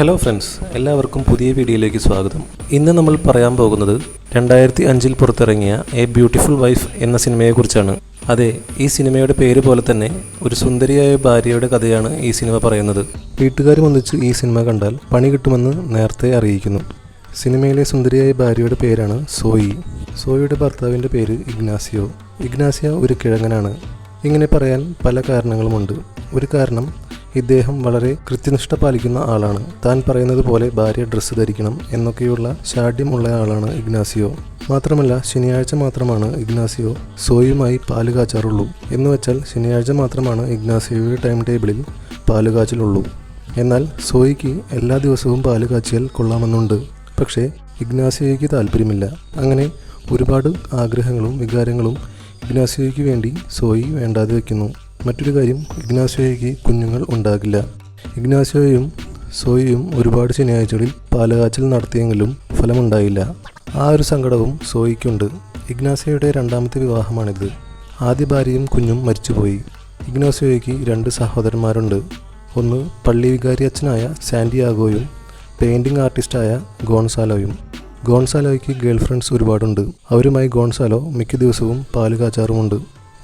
Hello friends എല്ലാവർക്കും പുതിയ വീഡിയോയിലേക്ക് സ്വാഗതം. ഇന്ന് നമ്മൾ പറയാൻ പോകുന്നത് രണ്ടായിരത്തി അഞ്ചിൽ പുറത്തിറങ്ങിയ എ ബ്യൂട്ടിഫുൾ വൈഫ് എന്ന സിനിമയെക്കുറിച്ചാണ് അതെ ഈ സിനിമയുടെ പേര് പോലെ തന്നെ ഒരു സുന്ദരിയായ ഭാര്യയുടെ കഥയാണ് ഈ സിനിമ പറയുന്നത്. വീട്ടുകാരും ഒന്നിച്ച് ഈ സിനിമ കണ്ടാൽ പണി കിട്ടുമെന്ന് നേരത്തെ അറിയിക്കുന്നു. സിനിമയിലെ സുന്ദരിയായ ഭാര്യയുടെ പേരാണ് സോയി. സോയിയുടെ ഭർത്താവിന്റെ പേര് ഇഗ്നാസിയോ. ഇഗ്നാസിയ ഒരു കിഴങ്ങനാണ്. ഇങ്ങനെ പറയാൻ പല കാരണങ്ങളുമുണ്ട്. ഒരു കാരണം ഇദ്ദേഹം വളരെ കൃത്യനിഷ്ഠ പാലിക്കുന്ന ആളാണ്. താൻ പറയുന്നത് പോലെ ഭാര്യ ഡ്രസ്സ് ധരിക്കണം എന്നൊക്കെയുള്ള ശാഠ്യമുള്ള ആളാണ് ഇഗ്നാസിയോ. മാത്രമല്ല ശനിയാഴ്ച മാത്രമാണ് ഇഗ്നാസിയോ സോയുമായി പാൽ കാച്ചാറുള്ളൂ. എന്ന് വെച്ചാൽ ശനിയാഴ്ച മാത്രമാണ് ഇഗ്നാസിയോയുടെ ടൈം ടേബിളിൽ പാൽ കാച്ചിലുള്ളൂ. എന്നാൽ സോയിക്ക് എല്ലാ ദിവസവും പാൽ കാച്ചിയാൽ കൊള്ളാമെന്നുണ്ട്. പക്ഷേ ഇഗ്നാസിയോയ്ക്ക് താല്പര്യമില്ല. അങ്ങനെ ഒരുപാട് ആഗ്രഹങ്ങളും വികാരങ്ങളും ഇഗ്നാസിയോയ്ക്ക് വേണ്ടി സോയി വേണ്ടാതെ വെക്കുന്നു. മറ്റൊരു കാര്യം ഇഗ്നാസിയോയ്ക്ക് കുഞ്ഞുങ്ങൾ ഉണ്ടാകില്ല. ഇഗ്നാസിയോയും സോയിയും ഒരുപാട് ശനിയാഴ്ചകളിൽ പാലകാച്ചൽ നടത്തിയെങ്കിലും ഫലമുണ്ടായില്ല. ആ ഒരു സങ്കടവും സോയിക്കുണ്ട്. ഇഗ്നാസിയോയുടെ രണ്ടാമത്തെ വിവാഹമാണിത്. ആദ്യ ഭാര്യയും കുഞ്ഞും മരിച്ചുപോയി. ഇഗ്നാസിയോയ്ക്ക് രണ്ട് സഹോദരന്മാരുണ്ട്. ഒന്ന് പള്ളി വികാരി അച്ഛനായ സാന്റിയാഗോയും പെയിന്റിംഗ് ആർട്ടിസ്റ്റായ ഗോൺസാലോയും. ഗോൺസാലോയ്ക്ക് ഗേൾ ഫ്രണ്ട്സ് ഒരുപാടുണ്ട്. അവരുമായി ഗോൺസാലോ മിക്ക ദിവസവും പാൽ കാച്ചാറുമുണ്ട്.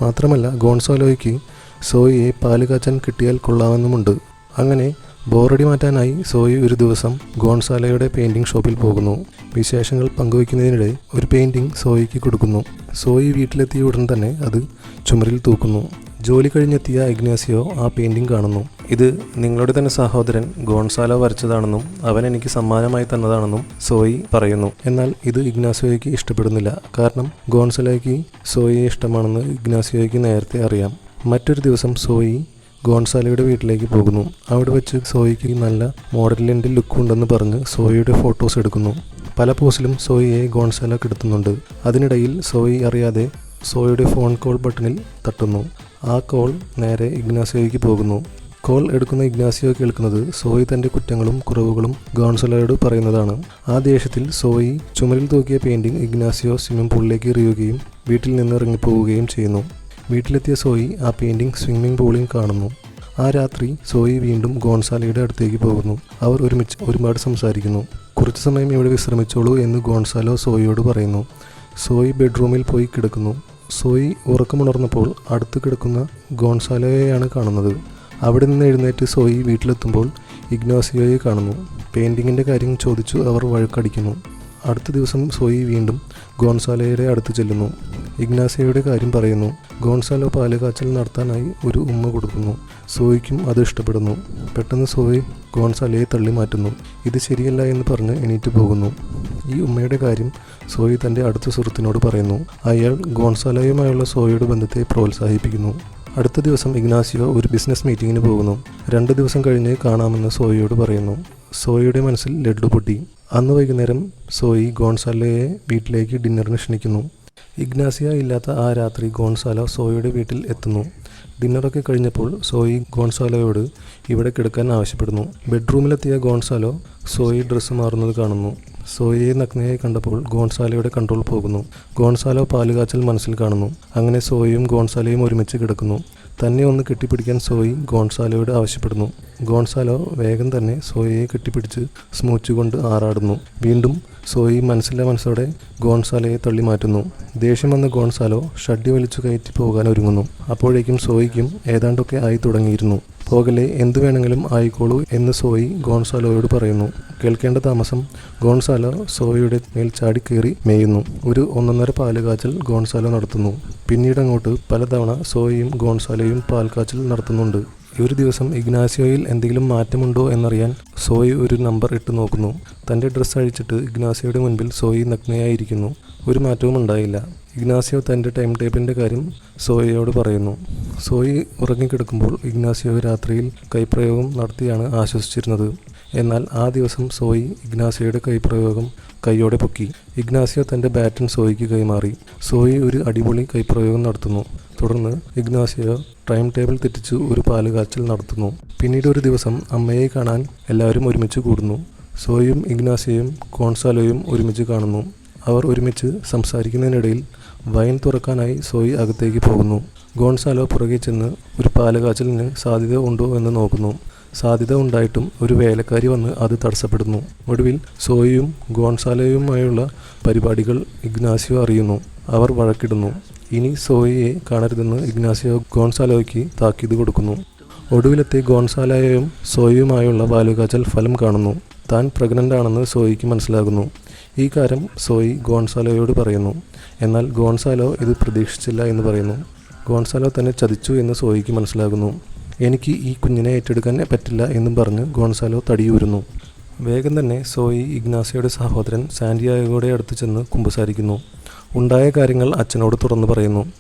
മാത്രമല്ല ഗോൺസാലോയ്ക്ക് സോയിയെ പാൽ കാച്ചാൻ കിട്ടിയാൽ കൊള്ളാമെന്നുമുണ്ട്. അങ്ങനെ ബോറടി മാറ്റാനായി സോയി ഒരു ദിവസം ഗോൺസാലയുടെ പെയിന്റിംഗ് ഷോപ്പിൽ പോകുന്നു. വിശേഷങ്ങൾ പങ്കുവയ്ക്കുന്നതിനിടെ ഒരു പെയിന്റിംഗ് സോയിക്ക് കൊടുക്കുന്നു. സോയി വീട്ടിലെത്തിയ ഉടൻ തന്നെ അത് ചുമരിൽ തൂക്കുന്നു. ജോലി കഴിഞ്ഞെത്തിയ അഗ്നാസിയോ ആ പെയിന്റിംഗ് കാണുന്നു. ഇത് നിങ്ങളുടെ തന്നെ സഹോദരൻ ഗോൺസാലോ വരച്ചതാണെന്നും അവൻ എനിക്ക് സമ്മാനമായി തന്നതാണെന്നും സോയി പറയുന്നു. എന്നാൽ ഇത് ഇഗ്നാസിയോയ്ക്ക് ഇഷ്ടപ്പെടുന്നില്ല. കാരണം ഗോൺസാലോയ്ക്ക് സോയിയെ ഇഷ്ടമാണെന്ന് ഇഗ്നാസിയോയ്ക്ക് നേരത്തെ അറിയാം. മറ്റൊരു ദിവസം സോയി ഗോൺസാലയുടെ വീട്ടിലേക്ക് പോകുന്നു. അവിടെ വെച്ച് സോയിക്ക് നല്ല മോഡലിന്റെ ലുക്ക് ഉണ്ടെന്ന് പറഞ്ഞ് സോയിയുടെ ഫോട്ടോസ് എടുക്കുന്നു. പല പോസിലും സോയിയെ ഗോൺസാല കിടത്തുന്നുണ്ട്. അതിനിടയിൽ സോയി അറിയാതെ സോയിയുടെ ഫോൺ കോൾ ബട്ടണിൽ തട്ടുന്നു. ആ കോൾ നേരെ ഇഗ്നാസിയോയ്ക്ക് പോകുന്നു. കോൾ എടുക്കുന്ന ഇഗ്നാസിയോ കേൾക്കുന്നത് സോയി തന്റെ കുറ്റങ്ങളും കുറവുകളും ഗോൺസലയോട് പറയുന്നതാണ്. ആ ദേഷ്യത്തിൽ സോയി ചുമരിൽ തൂക്കിയ പെയിന്റിംഗ് ഇഗ്നാസിയോ സ്വിമ്മിംഗ് പൂളിലേക്ക് എറിയുകയും വീട്ടിൽ നിന്ന് ഇറങ്ങിപ്പോവുകയും ചെയ്യുന്നു. വീട്ടിലെത്തിയ സോയി ആ പെയിന്റിംഗ് സ്വിമ്മിംഗ് പൂളിൽ കാണുന്നു. ആ രാത്രി സോയി വീണ്ടും ഗോൺസാലയുടെ അടുത്തേക്ക് പോകുന്നു. അവർ ഒരുമിച്ച് ഒരുപാട് സംസാരിക്കുന്നു. കുറച്ചു സമയം ഇവിടെ വിശ്രമിച്ചോളൂ എന്ന് ഗോൺസാലോ സോയിയോട് പറയുന്നു. സോയി ബെഡ്റൂമിൽ പോയി കിടക്കുന്നു. സോയി ഉറക്കമുണർന്നപ്പോൾ അടുത്ത് കിടക്കുന്ന ഗോൺസാലോയെയാണ് കാണുന്നത്. അവിടെ നിന്ന് എഴുന്നേറ്റ് സോയി വീട്ടിലെത്തുമ്പോൾ ഇഗ്നോസിയോയെ കാണുന്നു. പെയിന്റിങ്ങിന്റെ കാര്യം ചോദിച്ചു അവർ വഴക്കടിക്കുന്നു. അടുത്ത ദിവസം സോയി വീണ്ടും ഗോൺസാലയുടെ അടുത്ത് ചെല്ലുന്നു. ഇഗ്നാസിയോയുടെ കാര്യം പറയുന്നു. ഗോൺസാലോ പാലുകാച്ചൽ നടത്താനായി ഒരു ഉമ്മ കൊടുക്കുന്നു. സോയിക്കും അത് ഇഷ്ടപ്പെടുന്നു. പെട്ടെന്ന് സോയി ഗോൺസാലയെ തള്ളി മാറ്റുന്നു. ഇത് ശരിയല്ല എന്ന് പറഞ്ഞ് എണീറ്റ് പോകുന്നു. ഈ ഉമ്മയുടെ കാര്യം സോയി തന്റെ അടുത്ത സുഹൃത്തിനോട് പറയുന്നു. അയാൾ ഗോൺസാലയുമായുള്ള സോയിയുടെ ബന്ധത്തെ പ്രോത്സാഹിപ്പിക്കുന്നു. അടുത്ത ദിവസം ഇഗ്നാസിയോ ഒരു ബിസിനസ് മീറ്റിങ്ങിന് പോകുന്നു. രണ്ട് ദിവസം കഴിഞ്ഞ് കാണാമെന്ന് സോയിയോട് പറയുന്നു. സോയിയുടെ മനസ്സിൽ ലഡ്ഡു പൊട്ടി. അന്ന് വൈകുന്നേരം സോയി ഗോൺസാലയെ വീട്ടിലേക്ക് ഡിന്നറിന് ക്ഷണിക്കുന്നു. ഇഗ്നാസിയ ഇല്ലാത്ത ആ രാത്രി ഗോൺസാലോ സോയിയുടെ വീട്ടിൽ എത്തുന്നു. ഡിന്നറൊക്കെ കഴിഞ്ഞപ്പോൾ സോയി ഗോൺസാലോയോട് ഇവിടെ കിടക്കാൻ ആവശ്യപ്പെടുന്നു. ബെഡ്റൂമിലെത്തിയ ഗോൺസാലോ സോയി ഡ്രസ്സ് മാറുന്നത് കാണുന്നു. സോയിയെ നഗ്നയായി കണ്ടപ്പോൾ ഗോൺസാലയുടെ കൺട്രോൾ പോകുന്നു. ഗോൺസാലോ പാലുകാച്ചൽ മനസ്സിൽ കാണുന്നു. അങ്ങനെ സോയിയും ഗോൺസാലയും ഒരുമിച്ച് കിടക്കുന്നു. തന്നെ ഒന്ന് കെട്ടിപ്പിടിക്കാൻ സോയി ഗോൺസാലയോട് ആവശ്യപ്പെടുന്നു. ഗോൺസാലോ വേഗം തന്നെ സോയയെ കെട്ടിപ്പിടിച്ച് സ്മൂച്ച് കൊണ്ട് ആറാടുന്നു. വീണ്ടും സോയി മനസ്സിലെ മനസ്സോടെ ഗോൺസാലയെ തള്ളി മാറ്റുന്നു. ദേഷ്യം വന്ന ഗോൺസാലോ ഷഡ്ഡി വലിച്ചു കയറ്റി പോകാൻ ഒരുങ്ങുന്നു. അപ്പോഴേക്കും സോയിക്കും ഏതാണ്ടൊക്കെ ആയി തുടങ്ങിയിരുന്നു. പോകലെ എന്തു വേണമെങ്കിലും ആയിക്കോളൂ എന്ന് സോയി ഗോൺസാലോയോട് പറയുന്നു. കേൾക്കേണ്ട താമസം ഗോൺസാലോ സോയിയുടെ മേൽ ചാടിക്കേറി മേയുന്നു. ഒരു ഒന്നൊന്നര പാലുകാച്ചൽ ഗോൺസാലോ നടത്തുന്നു. പിന്നീട് അങ്ങോട്ട് പലതവണ സോയിയും ഗോൺസാലയും പാൽക്കാച്ചൽ നടത്തുന്നുണ്ട്. ഒരു ദിവസം ഇഗ്നാസിയോയിൽ എന്തെങ്കിലും മാറ്റമുണ്ടോ എന്നറിയാൻ സോയി ഒരു നമ്പർ ഇട്ട് നോക്കുന്നു. തന്റെ ഡ്രസ്സ് അഴിച്ചിട്ട് ഇഗ്നാസിയോയുടെ മുൻപിൽ സോയി നഗ്നയായിരിക്കുന്നു. ഒരു മാറ്റവും ഉണ്ടായില്ല. ഇഗ്നാസിയോ തന്റെ ടൈം ടേബിളിന്റെ കാര്യം സോയിയോട് പറയുന്നു. സോയി ഉറങ്ങിക്കിടക്കുമ്പോൾ ഇഗ്നാസിയോ രാത്രിയിൽ കൈപ്രയോഗം നടത്തിയാണ് ആശ്വസിച്ചിരുന്നത്. എന്നാൽ ആ ദിവസം സോയി ഇഗ്നാസിയോയുടെ കൈപ്രയോഗം കൈയോടെ പൊക്കി. ഇഗ്നാസിയോ തന്റെ ബാറ്റൻ സോയിക്ക് കൈമാറി. സോയി ഒരു അടിപൊളി കൈപ്രയോഗം നടത്തുന്നു. തുടർന്ന് ഇഗ്നാസിയോ ടൈം ടേബിൾ തെറ്റിച്ച് ഒരു പാലുകാച്ചൽ നടത്തുന്നു. പിന്നീട് ഒരു ദിവസം അമ്മയെ കാണാൻ എല്ലാവരും ഒരുമിച്ച് കൂടുന്നു. സോയും ഇഗ്നാസിയയും കോൺസാലോയും ഒരുമിച്ച് കാണുന്നു. അവർ ഒരുമിച്ച് സംസാരിക്കുന്നതിനിടയിൽ വൈൻ തുറക്കാനായി സോയി അകത്തേക്ക് പോകുന്നു. ഗോൺസാലോ പുറകെ ചെന്ന് ഒരു പാലുകാച്ചലിന് സാധ്യത ഉണ്ടോ എന്ന് നോക്കുന്നു. സാധ്യത ഉണ്ടായിട്ടും ഒരു വേലക്കാരി വന്ന് അത് തടസ്സപ്പെടുന്നു. ഒടുവിൽ സോയിയും ഗോൺസാലയുമായുള്ള പരിപാടികൾ ഇഗ്നാസിയോ അറിയുന്നു. അവർ വഴക്കിടുന്നു. ഇനി സോയിയെ കാണരുതെന്ന് ഇഗ്നാസിയോ ഗോൺസാലോയ്ക്ക് താക്കീത് കൊടുക്കുന്നു. ഒടുവിലത്തെ ഗോൺസാലയും സോയിയുമായുള്ള ബാലുകാച്ചൽ ഫലം കാണുന്നു. താൻ പ്രഗ്നന്റ് ആണെന്ന് സോയിക്ക് മനസ്സിലാകുന്നു. ഈ കാര്യം സോയി ഗോൺസാലോയോട് പറയുന്നു. എന്നാൽ ഗോൺസാലോ ഇത് പ്രതീക്ഷിച്ചില്ല എന്ന് പറയുന്നു. ഗോൺസാലോ തന്നെ ചതിച്ചു എന്ന് സോയിക്ക് മനസ്സിലാകുന്നു. എനിക്ക് ഈ കുഞ്ഞിനെ ഏറ്റെടുക്കാൻ പറ്റില്ല എന്നും പറഞ്ഞ് ഗോൺസാലോ തടിയൂരുന്നു. വേഗം തന്നെ സോയി ഇഗ്നാസിയോയുടെ സഹോദരൻ സാന്റിയാഗോയുടെ അടുത്ത് ചെന്ന് കുമ്പസാരിക്കുന്നു. ഉണ്ടായ കാര്യങ്ങൾ അച്ഛനോട് തുറന്നു പറയുന്നു.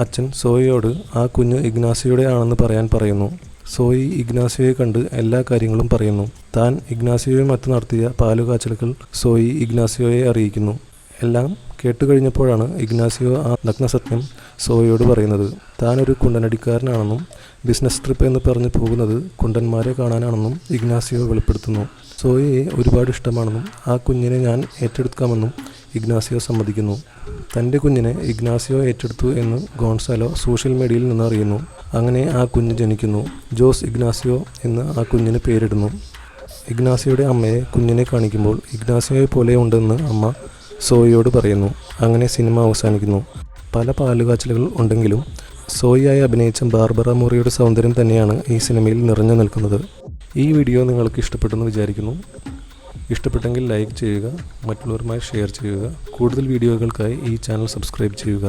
അച്ഛൻ സോയിയോട് ആ കുഞ്ഞ് ഇഗ്നാസിയുടെ ആണെന്ന് പറയാൻ പറയുന്നു. സോയി ഇഗ്നാസിയോയെ കണ്ട് എല്ലാ കാര്യങ്ങളും പറയുന്നു. താൻ ഇഗ്നാസിയോയും മറ്റു നടത്തിയ പാലുകാച്ചലുകൾ സോയി ഇഗ്നാസിയോയെ അറിയിക്കുന്നു. എല്ലാം കേട്ടുകഴിഞ്ഞപ്പോഴാണ് ഇഗ്നാസിയോ ആ നഗ്നസത്യം സോയിയോട് പറയുന്നത്. താനൊരു കുണ്ടനടിക്കാരനാണെന്നും ബിസിനസ് ട്രിപ്പ് എന്ന് പറഞ്ഞ് പോകുന്നത് കുണ്ടന്മാരെ കാണാനാണെന്നും ഇഗ്നാസിയോ വെളിപ്പെടുത്തുന്നു. സോയെ ഒരുപാട് ഇഷ്ടമാണെന്നും ആ കുഞ്ഞിനെ ഞാൻ ഏറ്റെടുക്കാമെന്നും ഇഗ്നാസിയോ സമ്മതിക്കുന്നു. തന്റെ കുഞ്ഞിനെ ഇഗ്നാസിയോ ഏറ്റെടുത്തു എന്ന് ഗോൺസാലോ സോഷ്യൽ മീഡിയയിൽ നിന്ന് അറിയുന്നു. അങ്ങനെ ആ കുഞ്ഞ് ജനിക്കുന്നു. ജോസ് ഇഗ്നാസിയോ എന്ന് ആ കുഞ്ഞിന് പേരിടുന്നു. ഇഗ്നാസിയോയുടെ അമ്മയെ കുഞ്ഞിനെ കാണിക്കുമ്പോൾ ഇഗ്നാസിയോയെ പോലെ ഉണ്ടെന്ന് അമ്മ സോയിയോട് പറയുന്നു. അങ്ങനെ സിനിമ അവസാനിക്കുന്നു. പല പാലുകാച്ചലുകൾ ഉണ്ടെങ്കിലും സോയിയായി അഭിനയിച്ച ബാർബറ മോറിയുടെ സൗന്ദര്യം തന്നെയാണ് ഈ സിനിമയിൽ നിറഞ്ഞു നിൽക്കുന്നത്. ഈ വീഡിയോ നിങ്ങൾക്ക് ഇഷ്ടപ്പെട്ടെന്ന് വിചാരിക്കുന്നു. ഇഷ്ടപ്പെട്ടെങ്കിൽ ലൈക്ക് ചെയ്യുക മറ്റുള്ളവരുമായി ഷെയർ ചെയ്യുക കൂടുതൽ വീഡിയോകൾക്കായി ഈ ചാനൽ സബ്സ്ക്രൈബ് ചെയ്യുക.